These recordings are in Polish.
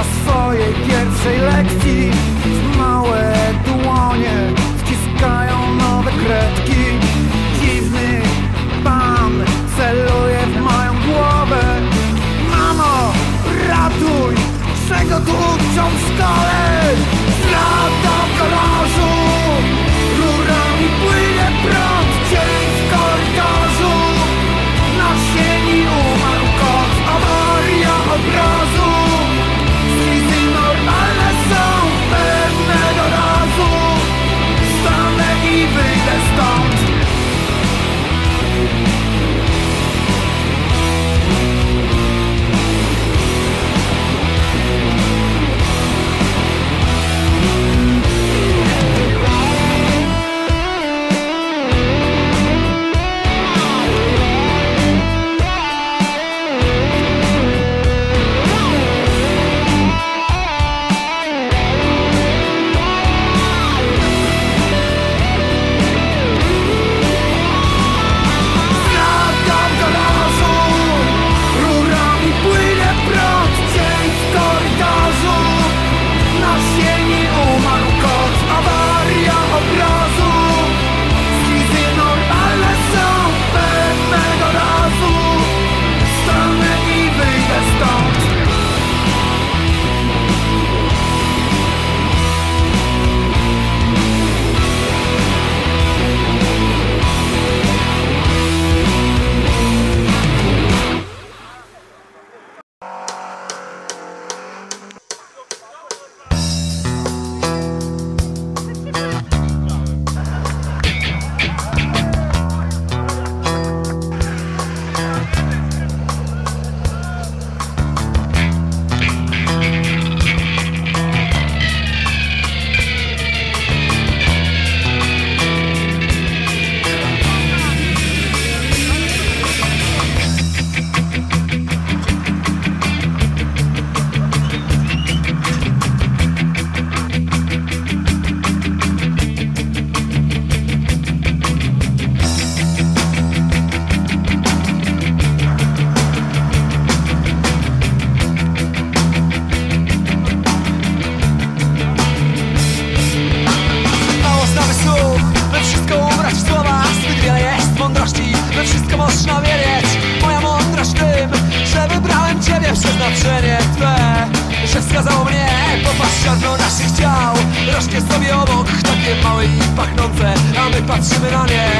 na swojej pierwszej lekcji Małe dłonie wciskają nowe kredki Dziwny pan celuje w moją głowę Mamo, ratuj! Czego tu uczą w szkole? na nie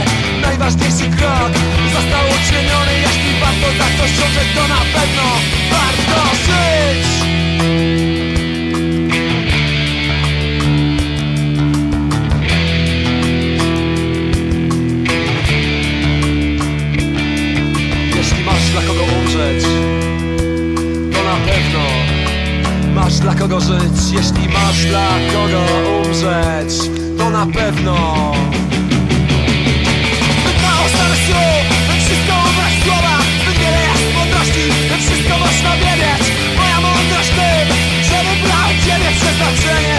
Najważniejszy krok został uczyniony. Jeśli warto tak, za ktoś ciążyć, to na pewno. Warto żyć! Jeśli masz dla kogo umrzeć, to na pewno Masz dla kogo żyć, jeśli masz dla kogo umrzeć, to na pewno wszystko można wiedzieć. Moja mądrość tym, że wybrał Ciebie przeznaczenie.